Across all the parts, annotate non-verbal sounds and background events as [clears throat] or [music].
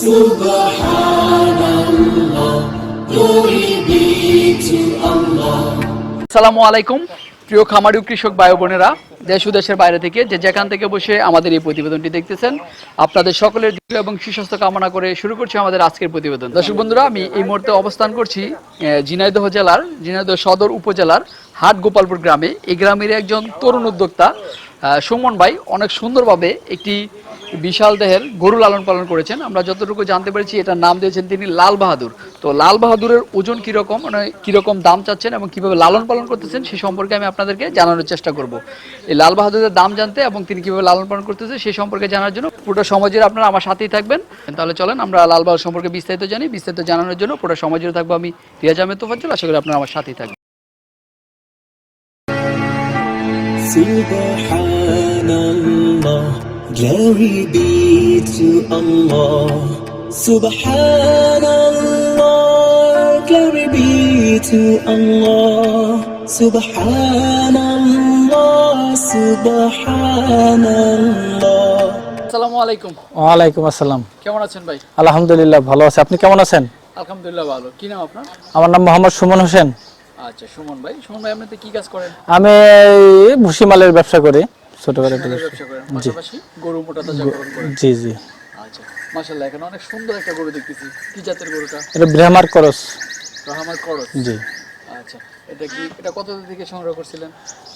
Subhanallah, glory be to Allah. আলাইকুম প্রিয় খামারি কৃষক ভাই বোনেরা দেশ ও দেশের বাইরে থেকে যে যেখান থেকে বসে আমাদের এই প্রতিবেদনটি দেখতেছেন আপনাদের সকলের দীর্ঘ এবং সুস্বাস্থ্য কামনা করে শুরু করছি আমাদের আজকের প্রতিবেদন দর্শক বন্ধুরা আমি এই মুহূর্তে অবস্থান করছি ঝিনাইদহ জেলার ঝিনাইদহ সদর উপজেলার হাট গোপালপুর গ্রামে এই গ্রামের একজন তরুণ উদ্যোক্তা সুমন ভাই অনেক সুন্দরভাবে একটি বিশাল দেহের গরু লালন পালন করেছেন। আমরা যতটুকু জানতে পেরেছি এটার নাম দিয়েছেন তিনি লাল বাহাদুর। তো লাল বাহাদুরের ওজন কীরকম মানে কীরকম দাম চাচ্ছেন এবং কীভাবে লালন পালন করতেছেন সে সম্পর্কে আমি আপনাদেরকে জানানোর চেষ্টা করব। এই লাল বাহাদুরের দাম জানতে এবং তিনি কীভাবে লালন পালন করতেছেন সে সম্পর্কে জানার জন্য পুরো সমাজের আপনারা আমার সাথেই থাকবেন। তাহলে চলেন, আমরা লাল বাহাদুর সম্পর্কে বিস্তারিত জানি। বিস্তারিত জানানোর জন্য পুরো সমাজের থাকব আমি রিয়াজ আহমেদ তোফাজ্জল। আশা করি আপনারা আমার সাথেই থাকবেন। Subhanallah, glory be to Allah. Subhanallah, glory be to Allah. Subhanallah, Subhanallah. আসসালামু আলাইকুম। ওয়ালাইকুম আসসালাম। কেমন আছেন ভাই? আলহামদুলিল্লাহ ভালো আছে। আপনি কেমন আছেন? আলহামদুলিল্লাহ ভালো। কি নাম আপনার? আমার নাম মোহাম্মদ সুমন হোসেন। আচ্ছা সুমন ভাই সুমন ভাই আপনি কি কাজ করেন? আমি এই ভুসিমালের ব্যবসা করি ছোটখাটো একটা ব্যবসা। করেন পাশাপাশি গরু মোটা তাজাকরণ করেন। জি জি। আচ্ছা মাশাআল্লাহ এখানে অনেক সুন্দর একটা গরু দেখতেছি। কি জাতের গরুটা? এটা ব্রাহ্মার করস। রহমান করস? জি। আচ্ছা এটা কি এটা কত থেকে সংগ্রহ করছিলেন?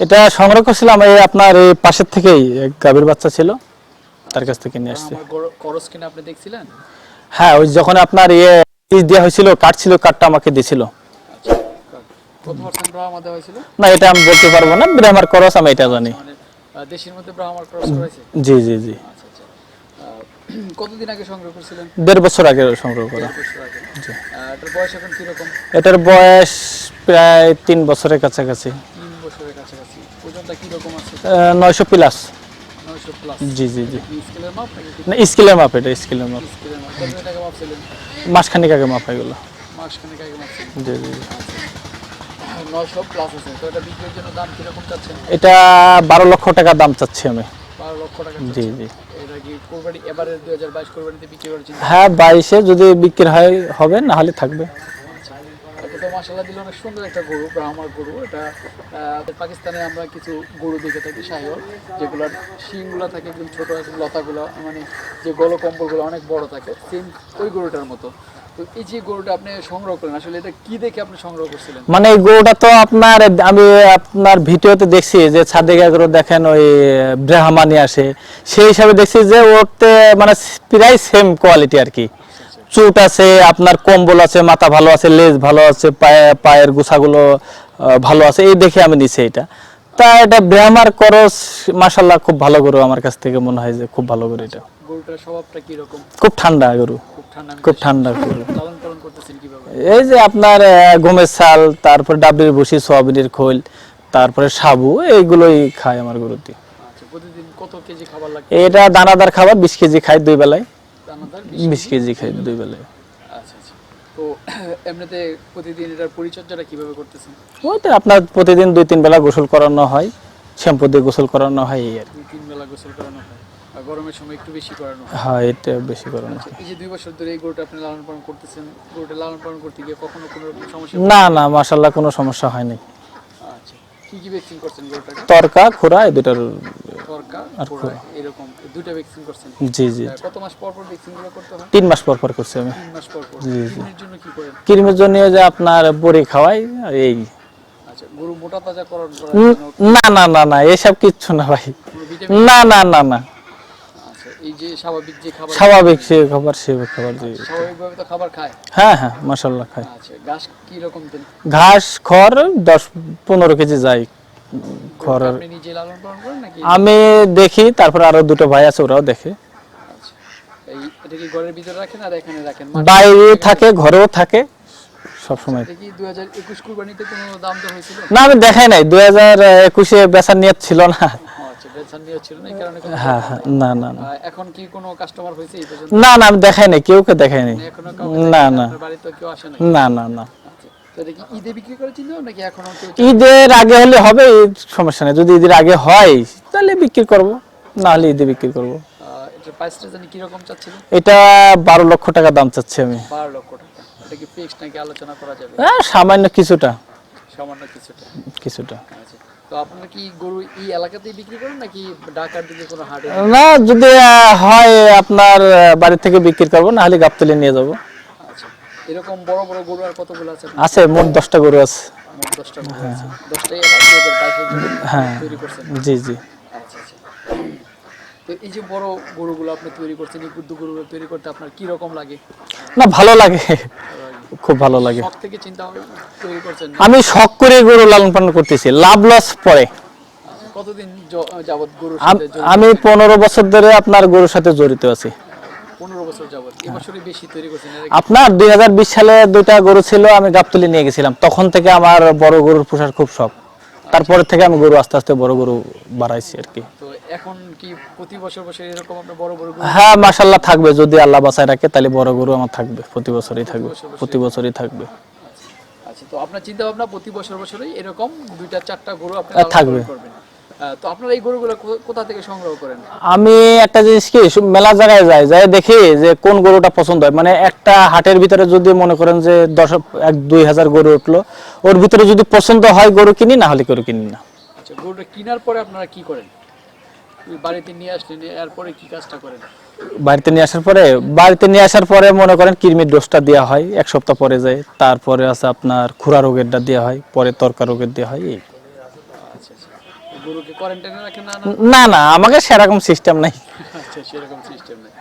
এটা সংগ্রহ করছিলাম এই আপনার এই পাশের থেকেই এক গাভীর বাচ্চা ছিল তার কাছ থেকে নিয়ে আসছি। করস কিনা আপনি দেখছিলেন? হ্যাঁ ওই যখন আপনার ইয়ে ইস দেওয়া হয়েছিল কাঠ ছিল কাঠটা আমাকে দিয়েছিল আচ্ছা কত পার্সেন্ট ব্রাহ্মা দেওয়া হয়েছিল না এটা আমি বলতে পারব না ব্রাহ্মার করস আমি এটা জানি। মানে দেশের মধ্যে ব্রাহ্মার ক্রস জি জি জি। আচ্ছা আচ্ছা। আহ, কতদিন আগে সংগ্রহ করছিলেন? দেড় বছর আগে সংগ্রহ করা। এটার বয়স এখন কীরকম? এটার বয়স প্রায় তিন বছরের কাছাকাছি। তিন বছরের কাছাকাছি। ওজনটা কীরকম আছে? নয়শো প্লাস। জি জি জি। না স্কেলের মাপ এটা স্কেলের মাপ। মাসখানিক আগে মাপ হয়ে গেলো। মাসখানেক আগে জি জি জি। নয়শো প্লাস আছে তো এটা বিক্রির জন্য দাম কীরকম চাচ্ছেন? এটা বারো লক্ষ টাকা দাম চাচ্ছি আমি। বারো লক্ষ টাকা জি জি। এটা কি কোরবানি এবারে দুই হাজার বাইশ কোরবানিতে বিক্রি করার চিন্তা? হ্যাঁ বাইশে যদি বিক্রি হয় হবে না হলে থাকবে। এটা তো মাসাল্লাহ দিলে অনেক সুন্দর একটা গরু ব্রাহ্মার গরু। এটা পাকিস্তানে আমরা কিছু গরু দেখে থাকি শাহিওয়াল যেগুলোর শিংগুলো থাকে একদম ছোট লতাগুলো মানে যে গলকম্বলগুলো অনেক বড় থাকে সেম ওই গরুটার মতো। মানে গরুটা তো আপনার, আমি আপনার ভিডিওতে দেখছি যে ছাদে গরু দেখেন, ওই ব্রাহ্মানি আসে। সেই হিসাবে দেখছি যে ওতে মানে প্রায় সেম কোয়ালিটি আর কি। চুট আছে, আপনার কম্বল আছে, মাথা ভালো আছে, লেজ ভালো আছে, পায়ে, পায়ের গুছাগুলো ভালো আছে, এই দেখে আমি নিছি এটা। তা এটা ব্রাহ্মার করস মাসাল্লাহ খুব ভালো গরু আমার কাছ থেকে মনে হয় যে খুব ভালো গরু এটা। গরুটার স্বভাবটা কীরকম? খুব ঠান্ডা গরু। খুব ঠান্ডা গরু। এই যে আপনার গমের ছাল তারপর ডাবলির ভুসি সোয়াবিনের খোল তারপরে সাবু এইগুলোই খায় আমার গরুটি। আচ্ছা এটা দানাদার খাবার বিশ কেজি খায় দুই বেলায়। বিশ কেজি খায় দুই বেলায়। তো [clears throat] এমনিতে প্রতিদিন এটার পরিচর্যাটা কীভাবে করতেছেন? ওই তো আপনার প্রতিদিন দুই তিন বেলা গোসল করানো হয় শ্যাম্পু দিয়ে গোসল করানো হয় এই আর। দুই তিন বেলা গোসল করানো হয় আর গরমের সময় একটু বেশি করানো হয়। হয় এটা বেশি করানো হয়। এই যে দুই বছর ধরে এই গরুটা আপনি লালন পালন করতেছেন গরুটা লালন পালন করতে গিয়ে কখনো কোনো রকম সমস্যা না না মাসাল্লাহ কোনো সমস্যা হয়নি। আচ্ছা কি কি ভ্যাকসিন করছেন গরুটাকে? তরকা খোরা এই দুটার এরকম দুইটা ভ্যাকসিন করছেন। জি জি। কত মাস পর পর ভ্যাকসিন করতে হয়? তিন মাস পর পর করছি আমি। তিন মাস পর পর। জি, জি। জন্য কি করেন? কৃমির জন্য যে আপনার বড়ি খাওয়াই এই। আচ্ছা গরু মোটা তাজা করার করার উম, জন্য না না না না এসব কিচ্ছু না ভাই। না না না না। আচ্ছা এই যে স্বাভাবিক যে খাবার স্বাভাবিক সে খাবার সে খাবার জি স্বাভাবিকভাবে তো খাবার খায়? হ্যাঁ হ্যাঁ মাসাল্লাহ খাই আচ্ছা ঘাস কি রকম দেন? ঘাস খড় দশ পনেরো কেজি যাই নাকি? আমি দেখি তারপর আরও দুটো ভাই আছে ওরাও দেখে। আচ্ছা কি ঘরের এখানে বাইরে থাকে ঘরেও থাকে সব সময় এটা কি দুই হাজার একুশ কুরবানিতে কোনো দাম দর হয়েছিল? না আমি দেখাই নাই দুই হাজার একুশে বেচার নিয়ত ছিল না। আচ্ছা না হ্যাঁ হ্যাঁ না না না। এখন কি কোনো কাস্টমার হয়েছে না না আমি দেখাই নাই কেউকে দেখাই নাই। মানে এখনও কাউকে না না। কেউ না না না। ঈদের আগে হলে হবে সমস্যা নেই। যদি ঈদের আগে হয় তাহলে বিক্রি করব। না হলে ঈদে বিক্রি করব। এটা বারো লক্ষ টাকা দাম চাচ্ছি আমি। হ্যাঁ সামান্য কিছুটা। সামান্য কিছুটা। কিছুটা। আচ্ছা। তো আপনারা কি গরু এই এলাকাতেই বিক্রি করেন নাকি ঢাকার দিকে কোনো হাটে? না যদি হয় আপনার বাড়ি থেকে বিক্রি করব না হলে গাবতলি নিয়ে যাব। এরকম বড় বড় গরু আর কতগুলো আছে আছে মোট দশটা গরু আছে। মোট দশটা গরু দশটাই হ্যাঁ। তৈরি করছেন। জি জি। আচ্ছা আচ্ছা। তো এই যে বড় গরুগুলো আপনি তৈরি করছেন এই গুদ্দু গরুগুলো তৈরি করতে আপনার কি রকম লাগে? না ভালো লাগে। খুব ভালো লাগে। শখ থেকে চিন্তা ভাবনা তৈরি করছেন? আমি শখ করে গরু লালন পালন করতেছি। লাভ লস পরে। কতদিন যাবত গরুর সাথে আমি পনেরো বছর ধরে আপনার গরুর সাথে জড়িত আছি। পনেরো বছর যাবত এবছরই বেশি তৈরি করছেন এর আগে আপনার দুই হাজার বিশ সালে দুইটা গরু ছিল আমি গাবতলি নিয়ে গেছিলাম। তখন থেকে আমার বড় গরুর পোষার খুব শখ। তারপরে থেকে আমি গরু আস্তে আস্তে বড় গরু বাড়াইছি আর কি। তো এখন কি প্রতি বছর বছর এরকম আপনার বড় বড় গরু? হ্যাঁ মাসাল্লাহ থাকবে। যদি আল্লাহ বাঁচায় রাখে তাহলে বড় গরু আমার থাকবে। প্রতি বছরই থাকবে। প্রতি বছরই থাকবে। আচ্ছা তো আপনার চিন্তা ভাবনা প্রতি বছর বছরই এরকম দুইটা চারটা গরু আপনি হ্যাঁ, থাকবে। করবেন। তো আপনারা এই গরুগুলো কোথা থেকে সংগ্রহ করেন? আমি একটা জিনিস কি মেলা জায়গায় যাই যাই দেখি যে কোন গরুটা পছন্দ হয়। মানে একটা হাটের ভিতরে যদি মনে করেন যে দশ এক দুই হাজার গরু উঠল ওর ভিতরে যদি পছন্দ হয় গরু কিনি না হলে গরু কিনি না। আচ্ছা গরুটা কেনার পরে আপনারা কি করেন? বাড়িতে নিয়ে আসলেন এরপরে কি কাজটা করেন? বাড়িতে নিয়ে আসার পরে বাড়িতে নিয়ে আসার পরে মনে করেন কৃমির ডোজটা দেওয়া হয় এক সপ্তাহ পরে যায়। তারপরে আছে আপনার খুরা রোগেরটা দেওয়া হয় পরে তরকা রোগের দেওয়া হয় এই। গরুকে কোয়ারেন্টাইনে রাখেন না না? না আমাকে সেরকম সিস্টেম নাই। আচ্ছা সেরকম সিস্টেম নেই।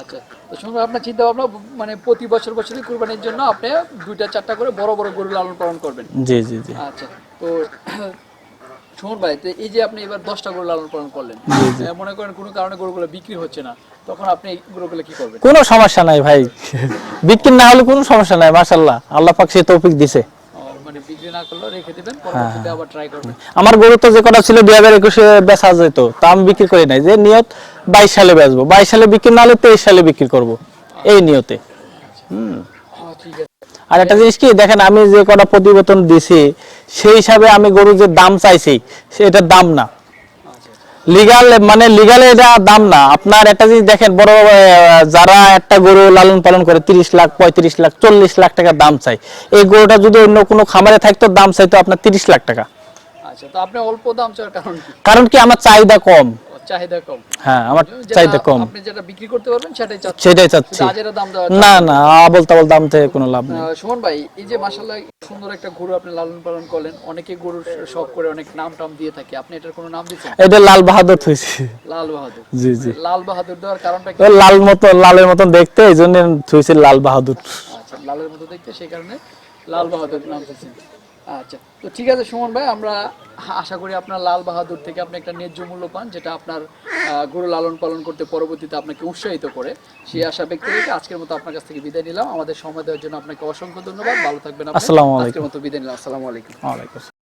আচ্ছা তো শুনুন আপনার চিন্তা ভাবনা মানে প্রতি বছর বছরই কুরবানির জন্য আপনি দুইটা চারটা করে বড় বড় গরু লালন পালন করবেন। জি জি জি। আচ্ছা তো ভাই তো এই যে আপনি এবার দশটা গরু লালন পালন করলেন মনে করেন কোনো কারণে গরুগুলো বিক্রি হচ্ছে না তখন আপনি গরুগুলো কি করবেন? কোনো সমস্যা নাই ভাই। বিক্রি না হলে কোনো সমস্যা নাই মাশাল্লাহ আল্লাহ পাক সে তৌফিক দিছে। মানে বিক্রি না করলে রেখে দিবেন পরবর্তীতে আবার ট্রাই করবেন। আমার গরু তো যে কটা ছিল দুই হাজার একুশে বেচা যেত তা আমি বিক্রি করি নাই। যে নিয়ত বাইশ সালে বেচবো বাইশ সালে বিক্রি না হলে তেইশ সালে বিক্রি করব এই নিয়তে। ঠিক আছে। আর একটা জিনিস কি দেখেন আমি যে কটা প্রতিবেদন দিছি সেই হিসাবে আমি গরু যে দাম চাইছি সেটার দাম না। আচ্ছা লিগাল মানে লিগালে এটা দাম না। আপনার একটা জিনিস দেখেন বড় যারা একটা গরু লালন পালন করে তিরিশ লাখ পঁয়ত্রিশ লাখ চল্লিশ লাখ টাকা দাম চাই এই গরুটা যদি অন্য কোনো খামারে থাকতো দাম চাইতো আপনার তিরিশ লাখ টাকা। আচ্ছা তো আপনি অল্প দাম চাওয়ার কারণ কি? কারণ কি আমার চাহিদা কম। চাহিদা কম। হ্যাঁ আমার চাহিদা কম। আপনি যেটা বিক্রি করতে পারবেন সেটাই চাচ্ছেন। সেটাই চাচ্ছি। দাম না না আবল তাবল দাম থেকে কোনো লাভ নেই। সুমন ভাই এই যে মাসাল্লাহ সুন্দর একটা গরু আপনি লালন পালন করলেন অনেকে গরুর শখ করে অনেক নাম টাম দিয়ে থাকে। আপনি এটার কোনো নাম দিচ্ছেন এটা লাল বাহাদুর থুইছি। লাল বাহাদুর। জি জি। লাল বাহাদুর দেওয়ার কারণটা কি? লাল মতো লালের মতন দেখতে এই জন্য থুইছি লাল বাহাদুর। আচ্ছা লালের মতো দেখতে সেই কারণে লাল বাহাদুর নাম দিচ্ছেন আচ্ছা তো ঠিক আছে সুমন ভাই আমরা আশা করি আপনার লাল বাহাদুর থেকে আপনি একটা ন্যায্য মূল্য পান যেটা আপনার আহ, গরু লালন পালন করতে পরবর্তীতে আপনাকে উৎসাহিত করে। সেই আশা ব্যক্ত রেখে আজকের মতো আপনার কাছ থেকে বিদায় নিলাম। আমাদের সময় দেওয়ার জন্য আপনাকে অসংখ্য ধন্যবাদ। ভালো থাকবেন। আজকের মতো বিদায় নিলাম। আসসালামু আলাইকুম।